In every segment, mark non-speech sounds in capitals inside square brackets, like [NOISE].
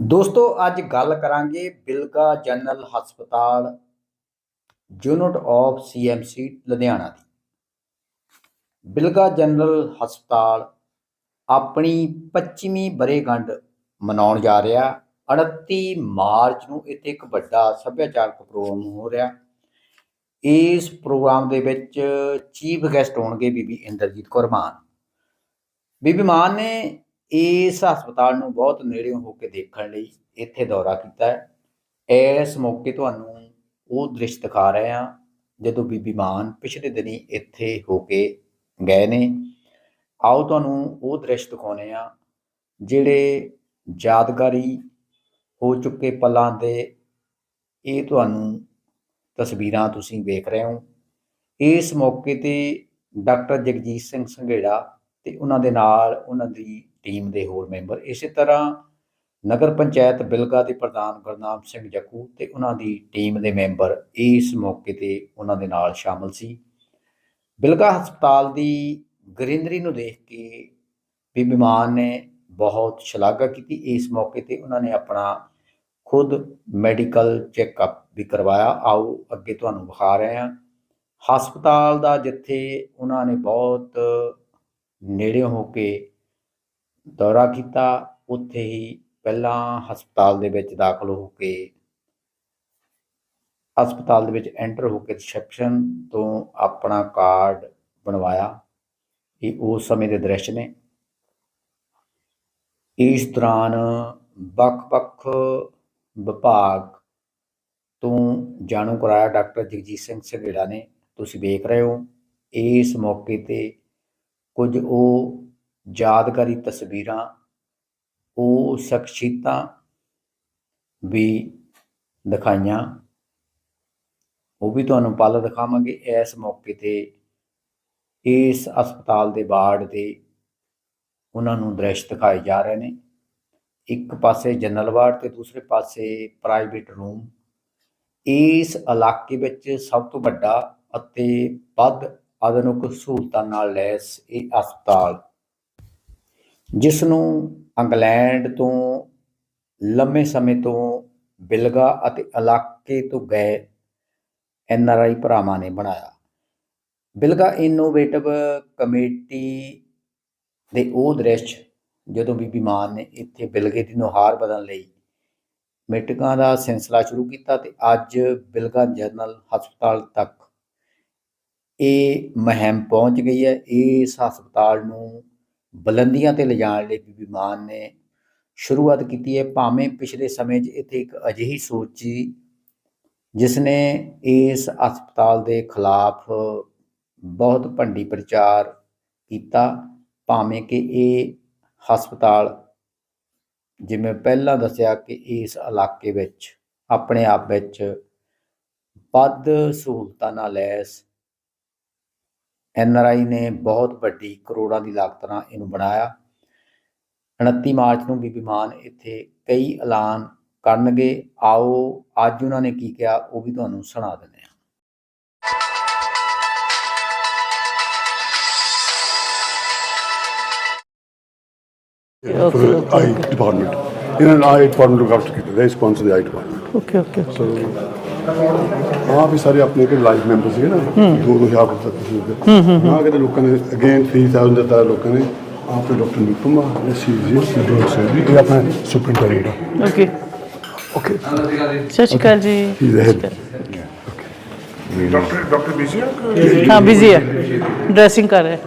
ਦੋਸਤੋ, ਅੱਜ ਗੱਲ ਕਰਾਂਗੇ ਬਿਲਗਾ ਜਨਰਲ ਹਸਪਤਾਲ ਯੂਨਿਟ ਆਫ ਸੀਐਮਸੀ ਲੁਧਿਆਣਾ ਦੀ। ਬਿਲਗਾ ਜਨਰਲ ਹਸਪਤਾਲ ਆਪਣੀ 25ਵੀਂ ਬਰੇਗੰਢ ਮਨਾਉਣ ਜਾ ਰਿਹਾ। 29 ਮਾਰਚ ਨੂੰ ਇੱਥੇ ਇੱਕ ਵੱਡਾ ਸੱਭਿਆਚਾਰਕ ਪ੍ਰੋਗਰਾਮ ਹੋ ਰਿਹਾ। ਇਸ ਪ੍ਰੋਗਰਾਮ ਦੇ ਵਿੱਚ ਚੀਫ ਗੈਸਟ ਹੋਣਗੇ ਬੀਬੀ ਇੰਦਰਜੀਤ ਕੌਰ ਮਾਨ। ਬੀਬੀ ਮਾਨ ਨੇ ਇਸ ਹਸਪਤਾਲ ਨੂੰ ਬਹੁਤ ਨੇੜਿਓਂ ਹੋ ਕੇ ਦੇਖਣ ਲਈ ਇੱਥੇ ਦੌਰਾ ਕੀਤਾ ਹੈ। ਇਸ ਮੌਕੇ ਤੁਹਾਨੂੰ ਉਹ ਦ੍ਰਿਸ਼ ਦਿਖਾ ਰਹੇ ਹਾਂ, ਜਦੋਂ ਬੀਬੀ ਮਾਨ ਪਿਛਲੇ ਦਿਨੀ ਇੱਥੇ ਹੋ ਕੇ ਗਏ ਨੇ। ਆਓ ਤੁਹਾਨੂੰ ਉਹ ਦ੍ਰਿਸ਼ ਦਿਖਾਉਨੇ ਆ ਜਿਹੜੇ ਯਾਦਗਾਰੀ ਹੋ ਚੁੱਕੇ ਪਲਾਂ ਦੇ। ਇਹ ਤੁਹਾਨੂੰ ਤਸਵੀਰਾਂ ਤੁਸੀਂ ਵੇਖ ਰਹੇ ਹੋ। ਇਸ ਮੌਕੇ ਤੇ ਡਾਕਟਰ ਜਗਜੀਤ ਸਿੰਘ ਸੰਘੇੜਾ ਤੇ ਉਹਨਾਂ ਦੇ ਨਾਲ ਉਹਨਾਂ ਦੀ ਟੀਮ ਦੇ ਹੋਰ ਮੈਂਬਰ। ਇਸੇ ਤਰ੍ਹਾਂ ਨਗਰ ਪੰਚਾਇਤ ਬਿਲਗਾ ਦੇ ਪ੍ਰਧਾਨ ਗੁਰਨਾਮ ਸਿੰਘ ਜੱਕੂ ਤੇ ਉਹਨਾਂ ਦੀ ਟੀਮ ਦੇ ਮੈਂਬਰ ਇਸ ਮੌਕੇ ਤੇ ਉਹਨਾਂ ਦੇ ਨਾਲ ਸ਼ਾਮਲ ਸੀ। ਬਿਲਗਾ ਹਸਪਤਾਲ ਦੀ ਗ੍ਰੀਨਰੀ ਨੂੰ ਦੇਖ ਕੇ ਵੀ ਮਾਨ ਨੇ ਬਹੁਤ ਸ਼ਲਾਘਾ ਕੀਤੀ। ਇਸ ਮੌਕੇ ਤੇ ਉਹਨਾਂ ਨੇ ਆਪਣਾ ਖੁਦ ਮੈਡੀਕਲ ਚੈੱਕਅਪ ਵੀ ਕਰਵਾਇਆ। ਆਓ, ਅੱਗੇ ਤੁਹਾਨੂੰ ਵਿਖਾ ਰਹੇ ਹਾਂ। ਹਸਪਤਾਲ ਦਾ ਜਿੱਥੇ ਉਹਨਾਂ ਨੇ ਬਹੁਤ ਨੇੜੇ ਹੋ ਕੇ ਦੌਰਾ ਕੀਤਾ, ਉੱਥੇ ਹੀ ਪਹਿਲਾਂ ਹਸਪਤਾਲ ਦੇ ਵਿੱਚ ਦਾਖਲ ਹੋ ਕੇ ਹਸਪਤਾਲ ਦੇ ਵਿੱਚ ਐਂਟਰ ਹੋ ਕੇ ਰਿਸੈਪਸ਼ਨ ਤੋਂ ਆਪਣਾ ਕਾਰਡ ਬਣਵਾਇਆ। ਇਹ ਉਸ ਸਮੇਂ ਦੇ ਦ੍ਰਿਸ਼ ਨੇ। ਇਸ ਦੌਰਾਨ ਵੱਖ-ਵੱਖ ਵਿਭਾਗ ਤੋਂ ਜਾਣੂ ਕਰਾਇਆ ਡਾਕਟਰ ਜਗਜੀਤ ਸਿੰਘ ਸੰਘੇੜਾ ਨੇ। ਤੁਸੀਂ ਵੇਖ ਰਹੇ ਹੋ, ਇਸ ਮੌਕੇ ਤੇ ਕੁਝ ਉਹ ਯਾਦਗਾਰੀ ਤਸਵੀਰਾਂ, ਉਹ ਸ਼ਖਸੀਅਤਾਂ ਵੀ ਦਿਖਾਈਆਂ। ਉਹ ਵੀ ਤੁਹਾਨੂੰ ਪਲ ਦਿਖਾਵਾਂਗੇ ਇਸ ਮੌਕੇ ਤੇ। ਇਸ ਹਸਪਤਾਲ ਦੇ ਵਾਰਡ ਦੇ ਉਹਨਾਂ ਨੂੰ ਦ੍ਰਿਸ਼ ਦਿਖਾਏ ਜਾ ਰਹੇ ਨੇ। ਇੱਕ ਪਾਸੇ ਜਨਰਲ ਵਾਰਡ ਤੇ ਦੂਸਰੇ ਪਾਸੇ ਪ੍ਰਾਈਵੇਟ ਰੂਮ। ਇਸ ਇਲਾਕੇ ਵਿੱਚ ਸਭ ਤੋਂ ਵੱਡਾ ਅਤੇ ਵੱਧ ਆਧੁਨਿਕ ਸਹੂਲਤਾਂ ਨਾਲ ਲੈਸ ਇਹ ਹਸਪਤਾਲ ਜਿਸ ਨੂੰ ਇੰਗਲੈਂਡ ਤੋਂ ਲੰਮੇ ਸਮੇਂ ਤੋਂ ਬਿਲਗਾ ਅਤੇ ਇਲਾਕੇ ਤੋਂ ਗਏ ਐਨ ਆਰ ਆਈ ਭਰਾਵਾਂ ਨੇ ਬਣਾਇਆ। ਬਿਲਗਾ ਇਨੋਵੇਟਿਵ ਕਮੇਟੀ ਦੇ ਉਹ ਦ੍ਰਿਸ਼ ਜਦੋਂ ਬੀਬੀ ਮਾਨ ਨੇ ਇੱਥੇ ਬਿਲਗੇ ਦੀ ਨੁਹਾਰ ਬਦਲਣ ਲਈ ਮੀਟਿੰਗਾਂ ਦਾ ਸਿਲਸਿਲਾ ਸ਼ੁਰੂ ਕੀਤਾ ਤੇ ਅੱਜ ਬਿਲਗਾ ਜਨਰਲ ਹਸਪਤਾਲ ਤੱਕ ਇਹ ਮਹਿਮ ਪਹੁੰਚ ਗਈ ਹੈ। ਇਸ ਹਸਪਤਾਲ ਨੂੰ ਬੁਲੰਦੀਆਂ ਤੇ ਲਿਜਾਣ ਲਈ ਬੀਬੀ ਮਾਨ ਨੇ ਸ਼ੁਰੂਆਤ ਕੀਤੀ ਹੈ। ਭਾਵੇਂ ਪਿਛਲੇ ਸਮੇਂ 'ਚ ਇੱਥੇ ਇੱਕ ਅਜਿਹੀ ਸੋਚ ਸੀ ਜਿਸ ਨੇ ਇਸ ਹਸਪਤਾਲ ਦੇ ਖਿਲਾਫ ਬਹੁਤ ਭੰਡੀ ਪ੍ਰਚਾਰ ਕੀਤਾ, ਭਾਵੇਂ ਕਿ ਇਹ ਹਸਪਤਾਲ ਜਿਵੇਂ ਪਹਿਲਾਂ ਦੱਸਿਆ ਕਿ ਇਸ ਇਲਾਕੇ ਵਿੱਚ, ਆਪਣੇ ਆਪ ਵਿੱਚ ਵੱਧ ਸਹੂਲਤਾਂ ਨਾਲ ਲੈਸ ਐਨ ਆਰ ਆਈ ਨੇ ਬਹੁਤ ਵੱਡੀ ਕਰੋੜਾਂ ਦੀ ਲਾਗਤ ਨਾਲ ਇਹਨੂੰ ਬਣਾਇਆ 29 ਮਾਰਚ ਨੂੰ ਬੀਬੀ ਮਾਨ ਇੱਥੇ ਕਈ ਐਲਾਨ ਕਰਨਗੇ ਆਓ ਅੱਜ ਉਹਨਾਂ ਨੇ ਕੀ ਕਿਹਾ ਉਹ ਵੀ ਤੁਹਾਨੂੰ ਸੁਣਾ ਦਿੰਦੇ ਹਾਂ for the eye department. In an eye department look after it. They sponsor the eye department. Okay ਹਾਂ ਵੀ ਸਾਰੇ ਆਪਣੇ ਕੇ ਲਾਈਫ ਮੈਂਬਰ ਸੀਗੇ ਨਾ ਦੋ ਦੋ ਹਜ਼ਾਰ ਤੱਕ ਸੀਗੇ ਹਾਂ ਕਿਤੇ ਲੋਕਾਂ ਨੇ ਅਗੇਨ 3000 ਦਿੱਤਾ ਲੋਕਾਂ ਨੇ ਆਪੇ ਡਾਕਟਰ ਨਿਪਮਾ ਨੇ ਸੀਜੀ ਸਿਡੋਰ ਸੈਰੀ ਇਹ ਆਪਣਾ ਸੁਪਰਡੈਂਟ ਓਕੇ ਓਕੇ ਸਤਿ ਸ਼੍ਰੀ ਅਕਾਲ ਜੀ ਡਾਕਟਰ ਡਾਕਟਰ ਬਿਜ਼ੀ ਹੈ ਹਾਂ ਬਿਜ਼ੀ ਹੈ ਡ੍ਰੈਸਿੰਗ ਕਰ ਰਹੇ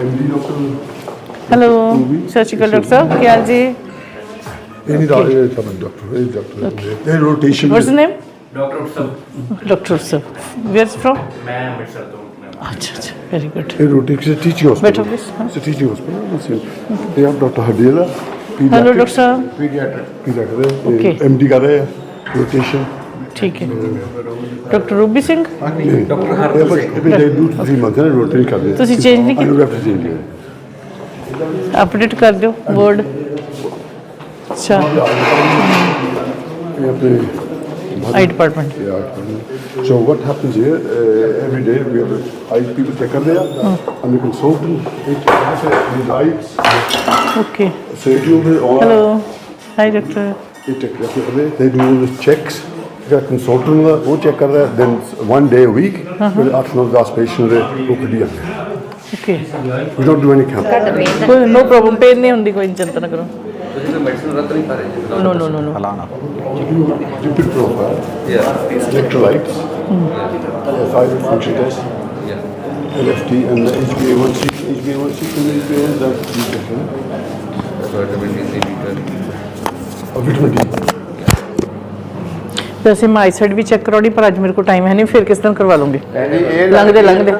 ਐਮਡੀ ਡਾਕਟਰ ਹੈਲੋ ਸਤਿ ਸ਼੍ਰੀ ਅਕਾਲ ਡਾਕਟਰ ਸਾਹਿਬ ਕੀ ਹਾਲ ਜੀ ਨਹੀਂ ਡਾਕਟਰ ਇਹ ਸਭ ਡਾਕਟਰ ਇਹ ਡਾਕਟਰ ਇਹ ਰੋਟੇਸ਼ਨ व्हाट्स नेम ਡਾਕਟਰ ਸਾਹਿਬ डॉक्टर साहब वेयर फ्रॉम ਮੈਂ ਅੰਮ੍ਰਿਤਸਰ ਤੋਂ ਮੈਂ अच्छा अच्छा वेरी गुड ਇਹ ਰੋਟੇਸ਼ਨ ਟੀਚਿੰਗ ਹਸਪੀਟਲ बैठो प्लीज हाँ। It's a teaching hospital. They have Dr. Hadela. Hello doctor साहब Pediatric. Pediatric. Okay. MD कर रहे हैं rotation. ठीक है doctor Ruby Singh Dr. Harpreet. Every day two to three months है rotate कर रहे हैं. ਤੁਸੀਂ change ਨਹੀਂ ਕੀਤਾ? I don't have to ਅੱਛਾ We have the I department. Yeah, I department. So what happens here, uh, every day we have uh, I people check in there, and the consultant, they check the lights, okay safety over all, hello hi doctor they check everything, they do all the checks. ਜਿਹੜਾ consultant ਹੁੰਦਾ ਉਹ check ਕਰਦਾ then one day a week ਫਿਰ 8-9 10 patient ਦੇ ਉਹ ਕੱਢੀ ਜਾਂਦੇ okay we don't do any camp ਕੋਈ ਨੋ ਪ੍ਰੋਬਲਮ ਪੇਨ ਨਹੀਂ ਹੁੰਦੀ ਕੋਈ ਚਿੰਤਾ ਨਾ ਕਰੋ ਤੁਸੀਂ ਤਾਂ ਮੈਡੀਸਨ ਰੱਤ ਨਹੀਂ ਖਾ ਰਹੇ ਜੀ no no no no lipid profile electrolytes thyroid function test LFT and the HbA1c HbA1c and the HbA1 that you check ਹੈ vitamin D C beta or vitamin D ਵੈਸੇ ਮੈਂ ਆਈਸਾਈਡ ਵੀ ਚੈੱਕ ਕਰਾਉਣੀ ਪਰ ਅੱਜ ਮੇਰੇ ਕੋਲ ਟਾਈਮ ਹੈ ਨਹੀਂ ਫਿਰ ਕਿਸ ਦਿਨ ਕਰਵਾ ਲੂੰਗੀ ਲੰਘਦੇ ਲੰਘਦੇ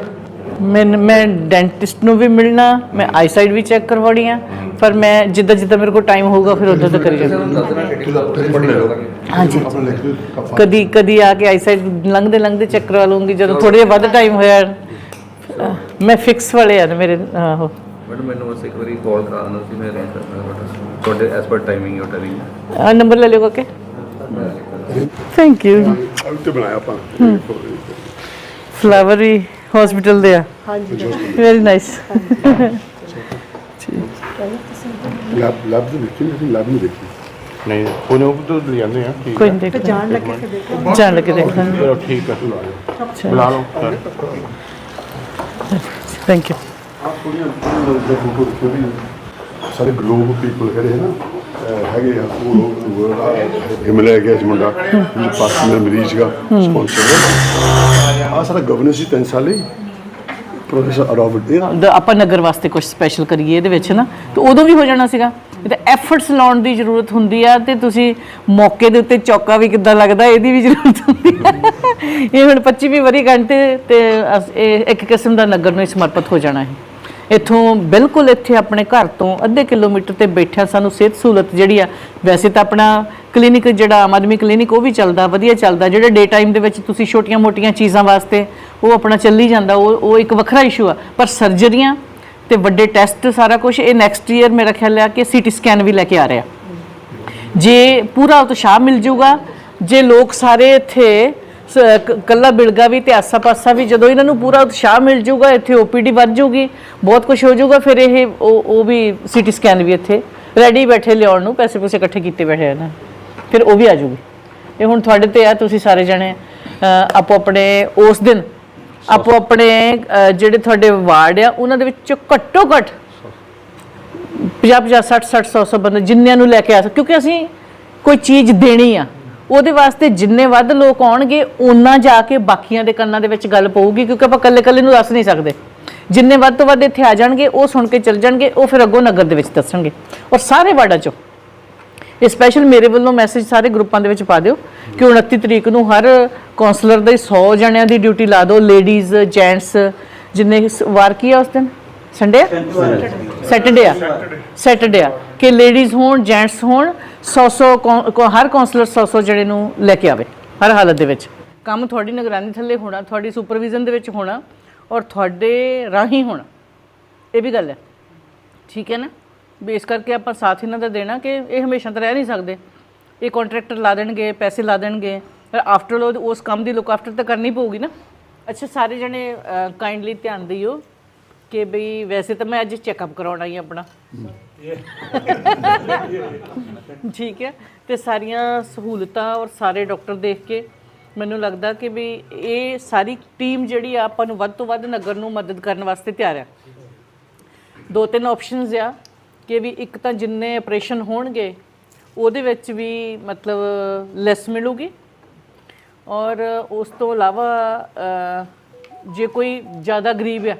ਮੈਂ ਮੈਂ ਡੈਂਟਿਸਟ ਨੂੰ ਵੀ ਮਿਲਣਾ ਮੈਂ ਆਈਸਾਈਡ ਵੀ ਚੈੱਕ ਕਰਵਾਉਣੀ ਆ। ਪਰ ਮੈਂ ਜਿੱਦਾਂ ਜਿੱਦਾਂ ਮੇਰੇ ਕੋਲ ਟਾਈਮ ਹੋਊਗਾ ਫਿਰ ਉਦੋਂ ਤੱਕ ਕਰੀ ਜਾਵਾਂਗੀ ਹਾਂਜੀ। ਕਦੀ ਕਦੀ ਆ ਕੇ ਆਈਸਾਈਡ ਲੰਘਦੇ ਲੰਘਦੇ ਚੈੱਕ ਕਰਵਾ ਲੂੰਗੀ ਜਦੋਂ ਥੋੜੇ ਜਿਹਾ ਵੱਧ ਟਾਈਮ ਹੋਇਆ। ਮੈਂ ਫਿਕਸ ਵਾਲੇ ਆ ਮੇਰੇ ਆਹੋ। ਮੈਡਮ ਮੈਨੂੰ ਬਸ ਇੱਕ ਵਾਰੀ ਕਾਲ ਕਰਾ ਦੇਣਾ ਸੀ ਮੈਂ ਅਰੇਂਜ ਕਰਨਾ ਤੁਹਾਡਾ ਤੁਹਾਡੇ ਐਸ ਪਰ ਟਾਈਮਿੰਗ ਟਾਈਮਿੰਗ ਆ। ਨੰਬਰ ਲੈ ਲਿਓ ਓਕੇ ਥੈਂਕ ਯੂ ਉਹ ਤੇ ਬਣਾਇਆ ਆਪਾਂ। ਫਲਾਵਰ ਹਸਪੀਟਲ ਦੇ ਆ ਵੈਰੀ ਨਾਈਸ ਲੈਬ ਲੈਬ ਦੇ ਵਿੱਚ ਨਹੀਂ ਲੈਬ ਨੂੰ ਦੇਖੀ। ਨਹੀਂ ਉਹਨੇ ਉਹ ਤੋਂ ਲਿਆਂਦੇ ਆ ਠੀਕ ਕੋਈ ਨਹੀਂ ਦੇਖ ਜਾਣ ਲੱਗੇ ਦੇਖੋ। ਜਾਣ ਲੱਗੇ ਦੇਖਾਂ ਚਲੋ ਠੀਕ ਆ। ਬੁਲਾ ਲਓ ਸਰ। ਥੈਂਕ ਯੂ ਆਪ ਵੀ ਸਾਰੇ ਗਲੋਬ ਪੀਪਲ ਜਿਹੜੇ ਹੈ ਨਾ। ਹੈਗੇ ਆ, ਉਹ ਲੋਕ ਹਿਮਲੇ ਗਿਆ ਇਸ ਮੁੰਡਾ, ਜਿਹੜੇ ਪਾਸ ਮੇਰਾ ਮਰੀਜ਼ ਦਾ ਸਪਾਂਸਰ ਆ ਸਾਰਾ ਗਵਰਨੈਂਸ ਹੀ ਤਿੰਨ ਸਾਲ ਹੀ ਪ੍ਰੋਫੈਸਰ ਅਰੋਬਟ ਇਹ ਆਪਾਂ ਨਗਰ ਵਾਸਤੇ ਕੁਝ ਸਪੈਸ਼ਲ ਕਰੀਏ ਇਹਦੇ ਵਿੱਚ ਨਾ, ਤੇ ਉਦੋਂ ਵੀ ਹੋ ਜਾਣਾ ਸੀਗਾ। ਇਹ ਐਫਰਟਸ ਲਾਉਣ ਦੀ ਜ਼ਰੂਰਤ ਹੁੰਦੀ ਆ, ਤੇ ਤੁਸੀਂ ਮੌਕੇ ਦੇ ਉੱਤੇ ਚੌਕਾ ਵੀ ਕਿੱਦਾਂ ਲੱਗਦਾ, ਇਹਦੀ ਵੀ ਜ਼ਰੂਰਤ ਹੁੰਦੀ ਆ। ਇਹ ਹੁਣ 25ਵੀਂ ਵਰੀ ਘੰਟੇ ਤੇ ਇਹ ਇੱਕ ਕਿਸਮ ਦਾ ਨਗਰ ਨੂੰ ਸਮਰਪਿਤ ਹੋ ਜਾਣਾ ਹੈ। ਇੱਥੋਂ ਬਿਲਕੁਲ ਇੱਥੇ ਆਪਣੇ ਘਰ ਤੋਂ ਅੱਧੇ ਕਿਲੋਮੀਟਰ ਤੇ ਬੈਠਿਆ ਸਾਨੂੰ ਸਿਹਤ ਸਹੂਲਤ ਜਿਹੜੀ ਆ, ਵੈਸੇ ਤਾਂ ਆਪਣਾ ਕਲੀਨਿਕ ਜਿਹੜਾ, ਆਮ ਆਦਮੀ ਕਲੀਨਿਕ ਉਹ ਵੀ ਚੱਲਦਾ, ਵਧੀਆ ਚੱਲਦਾ, ਜਿਹੜਾ ਡੇ ਟਾਈਮ ਦੇ ਵਿੱਚ ਤੁਸੀਂ ਛੋਟੀਆਂ-ਮੋਟੀਆਂ ਚੀਜ਼ਾਂ ਵਾਸਤੇ ਉਹ ਆਪਣਾ ਚੱਲੀ ਜਾਂਦਾ, ਉਹ ਉਹ ਇੱਕ ਵੱਖਰਾ ਇਸ਼ੂ ਆ। ਪਰ ਸਰਜਰੀਆਂ ਤੇ ਵੱਡੇ ਟੈਸਟ ਸਾਰਾ ਕੁਝ ਇਹ ਨੈਕਸਟ ਈਅਰ ਮੇਰਾ ਖਿਆਲ ਆ ਕਿ ਸੀਟੀ ਸਕੈਨ ਵੀ ਲੈ ਕੇ ਆ ਰਿਹਾ। ਜੇ ਪੂਰਾ ਉਤਸ਼ਾਹ ਮਿਲ ਜਾਊਗਾ, ਜੇ ਲੋਕ ਸਾਰੇ ਇੱਥੇ ਕੱਲਾ ਬਿਲਗਾ ਵੀ ਤੇ ਆਸਾ-ਪਾਸਾ ਵੀ, ਜਦੋਂ ਇਹਨਾਂ ਨੂੰ ਪੂਰਾ ਉਤਸ਼ਾਹ ਮਿਲ ਜਾਊਗਾ, ਇੱਥੇ ਓਪੀਡੀ ਵੱਧ ਜਾਊਗੀ, ਬਹੁਤ ਕੁਝ ਹੋ ਜਾਊਗਾ, ਫਿਰ ਇਹ ਉਹ ਉਹ ਵੀ ਸੀਟੀ ਸਕੈਨ ਵੀ ਇੱਥੇ ਰੈਡੀ ਬੈਠੇ ਲਿਆਉਣ ਨੂੰ, ਪੈਸੇ ਪੂਸੇ ਇਕੱਠੇ ਕੀਤੇ ਬੈਠੇ ਆ ਫਿਰ ਉਹ ਵੀ ਆ ਜਾਊਗੀ। ਇਹ ਹੁਣ ਤੁਹਾਡੇ ਤੇ ਆ, ਤੁਸੀਂ ਸਾਰੇ ਜਣੇ ਆਪੋ ਆਪਣੇ ਉਸ ਦਿਨ, ਆਪੋ ਆਪਣੇ ਜਿਹੜੇ ਤੁਹਾਡੇ ਵਾਰਡ ਆ, ਉਹਨਾਂ ਦੇ ਵਿੱਚ ਘੱਟੋ ਘੱਟ 50 50 60 60 100 100 ਬੰਦੇ ਜਿੰਨਿਆਂ ਨੂੰ ਲੈ ਕੇ ਆ ਸਕ ਕਿਉਂਕਿ ਅਸੀਂ ਕੋਈ ਚੀਜ਼ ਦੇਣੀ ਆ। ਉਹਦੇ ਵਾਸਤੇ ਜਿੰਨੇ ਵੱਧ ਲੋਕ ਆਉਣਗੇ ਉਹਨਾਂ ਜਾ ਕੇ ਬਾਕੀਆਂ ਦੇ ਕੰਨਾਂ ਦੇ ਵਿੱਚ ਗੱਲ ਪਊਗੀ ਕਿਉਂਕਿ ਆਪਾਂ ਇਕੱਲੇ ਇਕੱਲੇ ਨੂੰ ਦੱਸ ਨਹੀਂ ਸਕਦੇ। ਜਿੰਨੇ ਵੱਧ ਤੋਂ ਵੱਧ ਇੱਥੇ ਆ ਜਾਣਗੇ ਉਹ ਸੁਣ ਕੇ ਚੱਲ ਜਾਣਗੇ ਉਹ ਫਿਰ ਅੱਗੋਂ ਨਗਰ ਦੇ ਵਿੱਚ ਦੱਸਣਗੇ। ਔਰ ਸਾਰੇ ਵਾਰਡਾਂ ਚੋਂ ਇਹ ਸਪੈਸ਼ਲ ਮੇਰੇ ਵੱਲੋਂ ਮੈਸੇਜ ਸਾਰੇ ਗਰੁੱਪਾਂ ਦੇ ਵਿੱਚ ਪਾ ਦਿਓ ਕਿ 29 ਤਰੀਕ ਨੂੰ ਹਰ ਕਾਉਂਸਲਰ ਦੇ 100 ਜਣਿਆਂ ਦੀ ਡਿਊਟੀ ਲਾ ਦਿਓ ਲੇਡੀਜ਼ ਜੈਂਟਸ ਜਿੰਨੇ ਵਾਰ ਕੀ ਆ ਉਸ ਦਿਨ? ਸੰਡੇ ਸੈਟਰਡੇ ਆ। ਸੈਟਰਡੇ ਆ। ਕਿ ਲੇਡੀਜ਼ ਹੋਣ ਜੈਂਟਸ ਹੋਣ 100 100 ਹਰ ਕਾਉਂਸਲਰ 100 100 ਜਣੇ ਨੂੰ ਲੈ ਕੇ ਆਵੇ, ਹਰ ਹਾਲਤ ਦੇ ਵਿੱਚ। ਕੰਮ ਤੁਹਾਡੀ ਨਿਗਰਾਨੀ ਥੱਲੇ ਹੋਣਾ, ਤੁਹਾਡੀ ਸੁਪਰਵਿਜ਼ਨ ਦੇ ਵਿੱਚ ਹੋਣਾ ਔਰ ਤੁਹਾਡੇ ਰਾਹੀਂ ਹੋਣਾ, ਇਹ ਵੀ ਗੱਲ ਹੈ। ਠੀਕ ਹੈ ਨਾ? ਵੀ ਇਸ ਕਰਕੇ ਆਪਾਂ ਸਾਥ ਇਹਨਾਂ ਦਾ ਦੇਣਾ ਕਿ ਇਹ ਹਮੇਸ਼ਾ ਤਾਂ ਰਹਿ ਨਹੀਂ ਸਕਦੇ। ਇਹ ਕੰਟਰੈਕਟਰ ਲਾ ਦੇਣਗੇ, ਪੈਸੇ ਲਾ ਦੇਣਗੇ। ਪਰ ਆਫਟਰ ਆਲ ਉਸ ਕੰਮ ਦੀ ਲੁੱਕ ਆਫਟਰ ਤਾਂ ਕਰਨੀ ਪਊਗੀ ਨਾ। ਅੱਛਾ, ਸਾਰੇ ਜਣੇ ਕਾਈਂਡਲੀ ਧਿਆਨ ਦਿਓ ਕਿ ਬਈ ਵੈਸੇ ਤਾਂ ਮੈਂ ਅੱਜ ਚੈੱਕਅਪ ਕਰਾਉਣਾ ਹੀ ਆਪਣਾ। [LAUGHS] ਠੀਕ ਹੈ ਤੇ ਸਾਰੀਆਂ ਸਹੂਲਤਾਂ ਔਰ ਸਾਰੇ ਡਾਕਟਰ ਦੇਖ ਕੇ ਮੈਨੂੰ ਲੱਗਦਾ ਕਿ ਵੀ ਇਹ ਸਾਰੀ ਟੀਮ ਜਿਹੜੀ ਆ ਆਪਾਂ ਨੂੰ ਵੱਧ ਤੋਂ ਵੱਧ ਨਗਰ ਨੂੰ ਮਦਦ ਕਰਨ ਵਾਸਤੇ ਤਿਆਰ ਆ ਦੋ ਤਿੰਨ ਆਪਸ਼ਨਸ ਆ ਕਿ ਵੀ ਇੱਕ ਤਾਂ ਜਿੰਨੇ ਆਪਰੇਸ਼ਨ ਹੋਣਗੇ, ਉਹਦੇ ਵਿੱਚ ਵੀ ਮਤਲਬ ਲੈਸ ਮਿਲੂਗੀ ਔਰ ਉਸ ਤੋਂ ਇਲਾਵਾ ਜੇ ਕੋਈ ਜ਼ਿਆਦਾ ਗਰੀਬ ਆ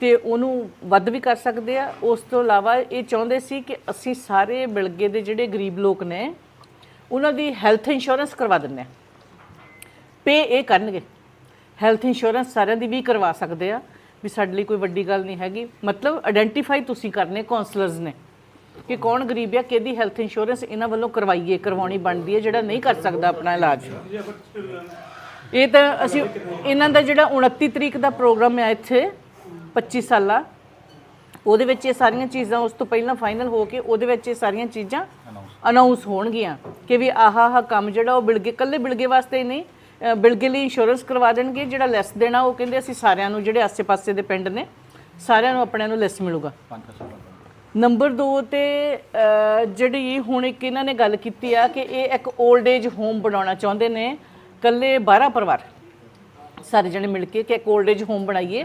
ਤੇ ਉਹਨੂੰ ਵੱਧ ਵੀ ਕਰ ਸਕਦੇ ਆ। ਉਸ ਤੋਂ ਇਲਾਵਾ ਇਹ ਚਾਹੁੰਦੇ ਸੀ ਕਿ ਅਸੀਂ ਸਾਰੇ ਬਿਲਗੇ ਦੇ ਜਿਹੜੇ ਗਰੀਬ ਲੋਕ ਨੇ, ਉਹਨਾਂ ਦੀ ਹੈਲਥ ਇੰਸ਼ੋਰੈਂਸ ਕਰਵਾ ਦਿੰਨੇ ਆ ਪੇ ਇਹ ਕਰਨਗੇ। ਹੈਲਥ ਇੰਸ਼ੋਰੈਂਸ ਸਾਰਿਆਂ ਦੀ ਵੀ ਕਰਵਾ ਸਕਦੇ ਆ। ਵੀ ਸਾਡੇ ਲਈ ਕੋਈ ਵੱਡੀ ਗੱਲ ਨਹੀਂ ਹੈਗੀ। ਮਤਲਬ ਆਇਡੈਂਟੀਫਾਈ ਤੁਸੀਂ ਕਰਨੇ ਕਾਉਂਸਲਰਸ ਨੇ ਕਿ ਕੌਣ ਗਰੀਬ ਆ, ਕਿਹਦੀ ਹੈਲਥ ਇੰਸ਼ੋਰੈਂਸ ਇਹਨਾਂ ਵੱਲੋਂ ਕਰਵਾਈਏ, ਕਰਵਾਉਣੀ ਬਣਦੀ ਹੈ, ਜਿਹੜਾ ਨਹੀਂ ਕਰ ਸਕਦਾ ਆਪਣਾ ਇਲਾਜ। ਇਹ ਤਾਂ ਅਸੀਂ, ਇਹਨਾਂ ਦਾ ਜਿਹੜਾ 29 ਤਰੀਕ ਦਾ ਪ੍ਰੋਗਰਾਮ ਹੈ ਇੱਥੇ 25 ਸਾਲਾ। ਉਹਦੇ ਵਿੱਚ ਇਹ ਸਾਰੀਆਂ ਚੀਜ਼ਾਂ ਉਸ ਤੋਂ ਪਹਿਲਾਂ ਫਾਈਨਲ ਹੋ ਕੇ ਉਹਦੇ ਵਿੱਚ ਇਹ ਸਾਰੀਆਂ ਚੀਜ਼ਾਂ ਅਨਾਉਂਸ ਹੋਣਗੀਆਂ ਕਿ ਵੀ ਆਹ ਆਹ ਕੰਮ ਜਿਹੜਾ ਉਹ ਬਿਲਗੇ ਕੱਲੇ ਬਿਲਗੇ ਵਾਸਤੇ ਹੀ ਨਹੀਂ ਬਿਲਗੇ ਲਈ ਇੰਸ਼ੋਰੈਂਸ ਕਰਵਾ ਦੇਣਗੇ ਜਿਹੜਾ ਲੈਸ ਦੇਣਾ ਉਹ ਕਹਿੰਦੇ ਅਸੀਂ ਸਾਰਿਆਂ ਨੂੰ ਜਿਹੜੇ ਆਸੇ-ਪਾਸੇ ਦੇ ਪਿੰਡ ਨੇ ਸਾਰਿਆਂ ਨੂੰ ਆਪਣਿਆਂ ਨੂੰ ਲੈਸ ਮਿਲੂਗਾ। ਨੰਬਰ 2 ਤੇ। ਜਿਹੜੀ ਹੁਣ ਇੱਕ ਇਹਨਾਂ ਨੇ ਗੱਲ ਕੀਤੀ ਆ ਕਿ ਇਹ ਇੱਕ 올ਡ ਏਜ ਹੋਮ ਬਣਾਉਣਾ ਚਾਹੁੰਦੇ ਨੇ ਕੱਲੇ 12 ਪਰਿਵਾਰ ਸਾਰੇ ਜਣੇ ਮਿਲ ਕੇ ਕਿ ਇੱਕ 올ਡ ਏਜ ਹੋਮ ਬਣਾਈਏ।